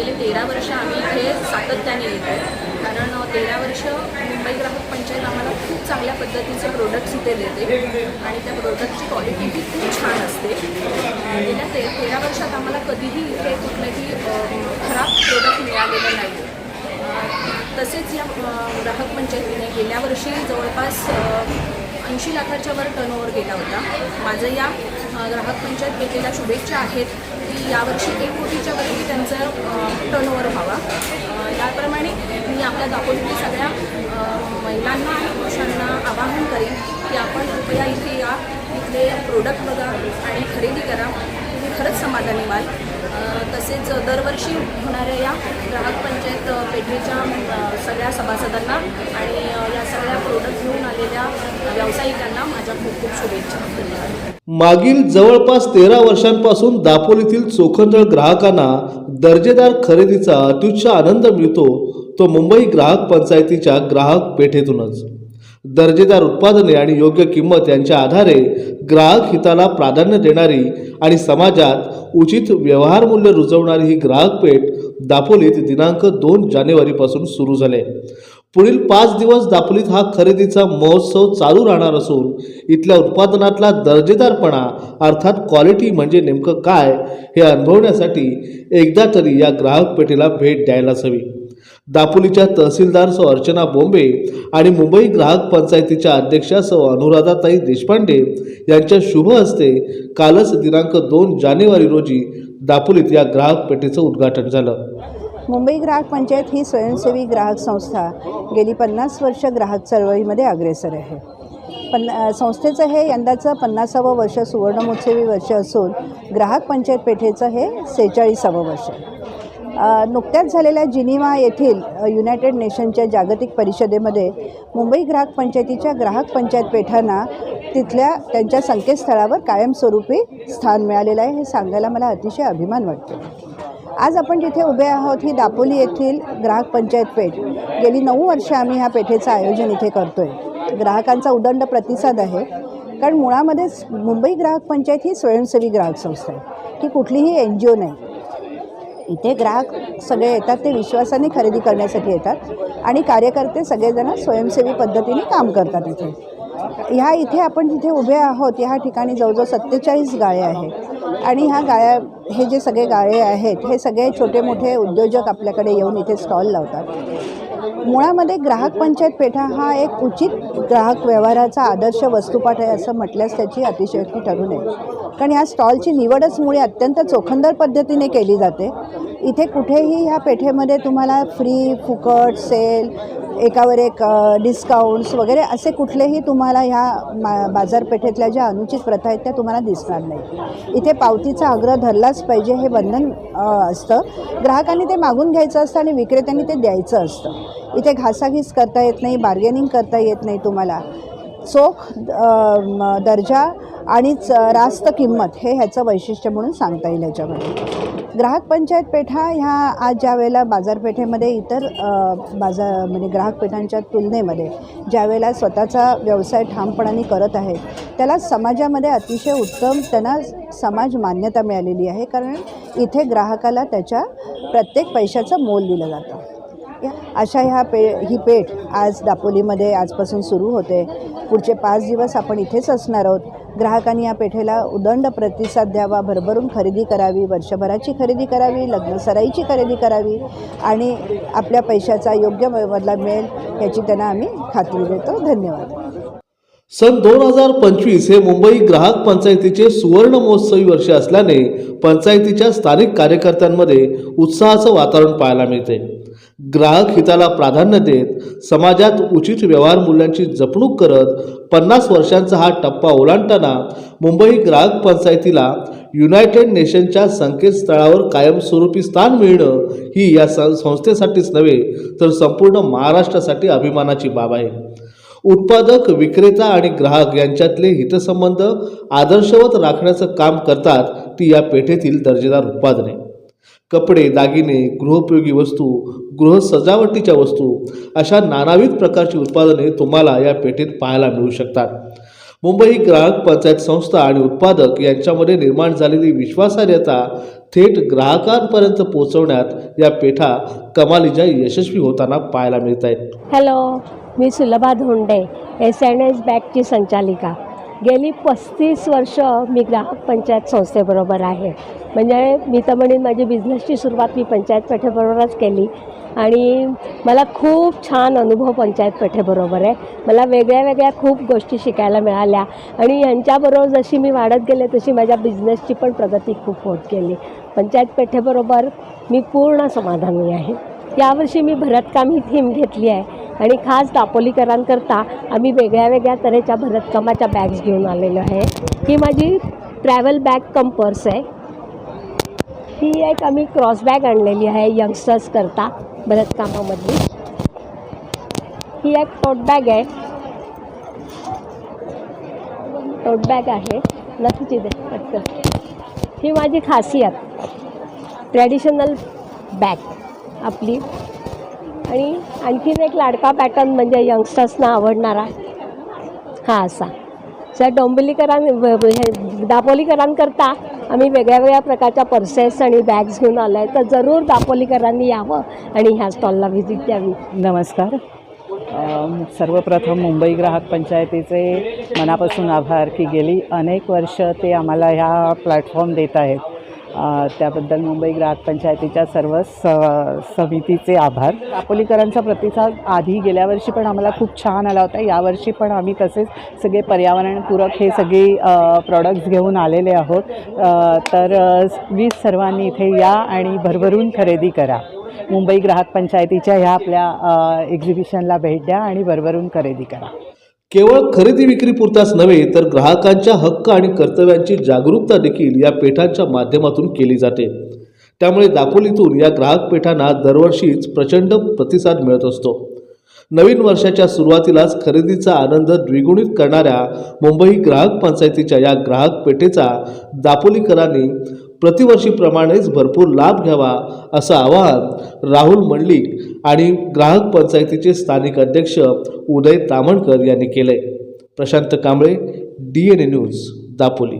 गेले तेरा वर्ष आम्ही इथे सातत्याने येतो आहे. कारण तेरा वर्ष मुंबई ग्राहक पंचायत आम्हाला खूप चांगल्या पद्धतीचे प्रोडक्ट्स इथे देते. आणि त्या प्रोडक्टची क्वालिटी ही खूप छान असते. गेल्या ते तेरा वर्षात आम्हाला कधीही इथे कुठलंही खराब प्रोडक्ट मिळालेलं नाही. तसेच या ग्राहक पंचायतीने गेल्या वर्षी जवळपास ऐंशी लाखाच्या वर टर्नओव्हर गेला होता. माझं या ग्राहक पंचायत पेठेला शुभेच्छा आहेत की यावर्षी एक कोटीच्या वरती त्यांचं टर्नओव्हर व्हावा. त्याप्रमाणे याप्रमाणे मी आपल्या दापोलीतील सगळ्या महिलांना आणि पुरुषांना आवाहन करेन की आपण कृपया इथे या इथले प्रोडक्ट बघा आणि खरेदी करा. तुम्ही खरंच समाधानी व्हाल. तसेच दरवर्षी होणाऱ्या या ग्राहक पंचायत पेठेच्या सगळ्या सभासदांना आणि या सगळ्या प्रोडक्ट घेऊन व्यावसायिकांना माझ्या खूप खूप शुभेच्छा. मागील जवळपास तेरा वर्षांपासून दापोलीतील चोखंदळ ग्राहकांना दर्जेदार खरेदीचा अत्युच्च आनंद मिळतो तो मुंबई ग्राहक पंचायतीच्या ग्राहक पेठेतूनच. दर्जेदार उत्पादने आणि योग्य किंमत यांच्या आधारे ग्राहक हिताला प्राधान्य देणारी आणि समाजात उचित व्यवहार मूल्य रुजवणारी ही ग्राहक पेठ दापोलीत दिनांक दोन जानेवारीपासून सुरू झाले. पुढील पाच दिवस दापोलीत हा खरेदीचा महोत्सव चालू राहणार असून इथल्या उत्पादनातला दर्जेदारपणा अर्थात क्वालिटी म्हणजे नेमकं काय हे अनुभवण्यासाठी एकदा तरी या ग्राहक पेठेला भेट द्यायलाच हवी. दापोलीच्या तहसीलदार सौ अर्चना बोंबे आणि मुंबई ग्राहक पंचायतीच्या अध्यक्षा सौ अनुराधाताई देशपांडे यांच्या शुभ हस्ते कालच दिनांक दोन जानेवारी रोजी दापोलीत या ग्राहक पेठेचं उद्घाटन झालं. मुंबई ग्राहक पंचायत ही स्वयंसेवी ग्राहक संस्था गेली पन्नास वर्ष ग्राहक चळवळीमध्ये अग्रेसर आहे. पण संस्थेचं हे यंदाचं पन्नासावं वर्ष सुवर्णमहोत्सवी वर्ष असून ग्राहक पंचायत पेठेचं हे सेहेचाळीसावं वर्ष आहे. नुकत्याच झालेल्या जिनिवा येथील युनायटेड नेशनच्या जागतिक परिषदेमध्ये मुंबई ग्राहक पंचायतीच्या ग्राहक पंचायत पेठांना तिथल्या त्यांच्या संकेतस्थळावर कायमस्वरूपी स्थान मिळालेलं आहे हे सांगायला मला अतिशय अभिमान वाटतो. आज आपण जिथे उभे आहोत ही दापोली येथील ग्राहक पंचायत पेठ. गेली नऊ वर्षे आम्ही ह्या पेठेचं आयोजन इथे करतो आहे ग्राहकांचा उदंड प्रतिसाद आहे. कारण मुळामध्येच मुंबई ग्राहक पंचायत ही स्वयंसेवी ग्राहक संस्था आहे. की कुठलीही एन जी ओ नाही. इथे ग्राहक सगळे येतात ते विश्वासाने खरेदी करण्यासाठी येतात आणि कार्यकर्ते सगळेजण स्वयंसेवी पद्धतीने काम करतात इथे. ह्या इथे आपण जिथे उभे आहोत ह्या ठिकाणी जवळजवळ सत्तेचाळीस गाळे आहेत. आणि ह्या गाळ्या हे जे सगळे गाळे आहेत हे सगळे छोटे मोठे उद्योजक आपल्याकडे येऊन इथे स्टॉल लावतात. मुळामध्ये ग्राहक पंचायत पेठा हा एक उचित ग्राहक व्यवहाराचा आदर्श वस्तुपाठ आहे असं म्हटल्यास त्याची अतिशयोक्ती ठरू नये कारण ह्या स्टॉलची निवडच मुळे अत्यंत चोखंदर पद्धतीने केली जाते. इथे कुठेही ह्या पेठेमध्ये तुम्हाला फ्री फुकट सेल एकावर एक डिस्काउंट्स वगैरे असे कुठलेही तुम्हाला ह्या मा बाजारपेठेतल्या ज्या अनुचित प्रथा आहेत त्या तुम्हाला दिसणार नाही. इथे पावतीचा आग्रह धरलाच पाहिजे हे बंधन असतं. ग्राहकांनी ते मागून घ्यायचं असतं आणि विक्रेत्यांनी ते द्यायचं असतं. इथे घासाघीस करता येत नाही बार्गेनिंग करता येत नाही तुम्हाला. चोख दर्जा आणि च रास्त किंमत हे ह्याचं वैशिष्ट्य म्हणून सांगता येईल याच्यामध्ये. ग्राहक पंचायत पेठा ह्या आज ज्या वेळेला बाजारपेठेमध्ये इतर बाजार म्हणजे ग्राहक पेठांच्या तुलनेमध्ये ज्या वेळेला स्वतःचा व्यवसाय ठामपणाने करत आहेत त्याला समाजामध्ये अतिशय उत्तम त्यांना समाज मान्यता मिळालेली आहे. कारण इथे ग्राहकाला त्याच्या प्रत्येक पैशाचं मोल दिलं जातं. अशा ह्या पे ही पेठ आज दापोलीमध्ये आजपासून सुरू होते. पुढचे पाच दिवस आपण इथेच असणार आहोत. ग्राहकांनी या पेठेला उदंड प्रतिसाद द्यावा भरभरून खरेदी करावी वर्षभराची खरेदी करावी लग्न सराईची खरेदी करावी आणि आपल्या पैशाचा योग्य बदला मिळेल याची त्यांना आम्ही खात्री देतो. धन्यवाद. सन दोन हजार पंचवीस हे मुंबई ग्राहक पंचायतीचे सुवर्ण महोत्सवी वर्ष असल्याने पंचायतीच्या स्थानिक कार्यकर्त्यांमध्ये उत्साहाचं वातावरण पाहायला मिळते. ग्राहक हिताला प्राधान्य देत समाजात उचित व्यवहार मूल्यांची जपणूक करत पन्नास वर्षांचा हा टप्पा ओलांडताना मुंबई ग्राहक पंचायतीला युनायटेड नेशनच्या संकेतस्थळावर कायमस्वरूपी स्थान मिळणं ही या सं संस्थेसाठीच नव्हे तर संपूर्ण महाराष्ट्रासाठी अभिमानाची बाब आहे. उत्पादक विक्रेता आणि ग्राहक यांच्यातले हितसंबंध आदर्शवत राखण्याचं काम करतात ती या पेठेतील दर्जेदार उत्पादने. कपडे दागिने गृहोपयोगी वस्तू गृह सजावटीच्या वस्तू अशा नानाविध प्रकारची उत्पादने तुम्हाला या पेठेत पाहायला मिळू शकतात. मुंबई ग्राहक पंचायत संस्था आणि उत्पादक यांच्यामध्ये निर्माण झालेली विश्वासार्हता थेट ग्राहकांपर्यंत पोहोचवण्यात या पेठा कमालीच्या यशस्वी होताना पाहायला मिळत आहेत. हॅलो मी Sulabha Dhonde S N S बँकची संचालिका. गेली पस्तीस वर्ष मी ग्राहक पंचायत संस्थेबरोबर आहे. म्हणजे मी तर म्हणेन माझी बिझनेसची सुरुवात मी पंचायत पेठेबरोबरच केली. आणि मला खूप छान अनुभव पंचायत पेठेबरोबर आहे. मला वेगळ्या वेगळ्या खूप गोष्टी शिकायला मिळाल्या. आणि यांच्याबरोबर जशी मी वाढत गेले तशी माझ्या बिझनेसची पण प्रगती खूप होत गेली. पंचायत पेठेबरोबर मी पूर्ण समाधानी आहे. यावर्षी मी भरतकाम ही थीम घेतली आहे. आणि खास दापोलीकरांकरता आम्ही वेगळ्या वेगळ्या तऱ्हेच्या भरतकामाच्या बॅग्स घेऊन आलेलो आहे. ही माझी ट्रॅव्हल बॅग कम पर्स आहे. ही एक आम्ही क्रॉस बॅग आणलेली आहे यंगस्टर्सकरता भरतकामामधली. ही एक टोट बॅग आहे. टोट बॅग आहे. नक्कीच दे पटकन. ही माझी खासियत. ट्रॅडिशनल बॅग आपली. आणि आणखीन एक लाडका पॅटर्न म्हणजे यंगस्टर्सना आवडणारा हा असा. सर डोंबिवलीकरां हे दापोलीकरांकरता आम्ही वेगळ्या वेगळ्या प्रकारच्या पर्सेस आणि बॅग्स घेऊन आलो आहे तर जरूर दापोलीकरांनी यावं आणि ह्या स्टॉलला व्हिजिट द्यावी. नमस्कार. सर्वप्रथम मुंबई ग्राहक पंचायतीचे मनापासून आभार की गेली अनेक वर्ष ते आम्हाला ह्या प्लॅटफॉर्म देत आहेत. त्याबद्दल मुंबई ग्राहक पंचायतीच्या सर्व स समितीचे आभार. दापोलीकरांचा प्रतिसाद आधी गेल्या वर्षी पण आम्हाला खूप छान आला होता. यावर्षी पण आम्ही तसेच सगळे पर्यावरणपूरक हे सगळे प्रॉडक्ट्स घेऊन आलेले आहोत. तर अ, प्लीज सर्वांनी इथे या आणि भरभरून खरेदी करा. मुंबई ग्राहक पंचायतीच्या ह्या आपल्या एक्झिबिशनला भेट द्या आणि भरभरून खरेदी करा. केवळ खरेदी विक्री पुरताच नव्हे तर ग्राहकांच्या हक्क आणि कर्तव्यांची जागरूकता देखील या पेठांच्या माध्यमातून केली जाते. त्यामुळे दापोलीतून या ग्राहक पेठांना दरवर्षीच प्रचंड प्रतिसाद मिळत असतो. नवीन वर्षाच्या सुरुवातीलाच खरेदीचा आनंद द्विगुणित करणाऱ्या मुंबई ग्राहक पंचायतीच्या या ग्राहक पेठेचा दापोलीकरांनी प्रतिवर्षीप्रमाणेच भरपूर लाभ घ्यावा असं आवाहन राहुल मंडलिक आणि ग्राहक पंचायतीचे स्थानिक अध्यक्ष उदय तामणकर यांनी केलंय Prashant Kamble D N A news Dapoli.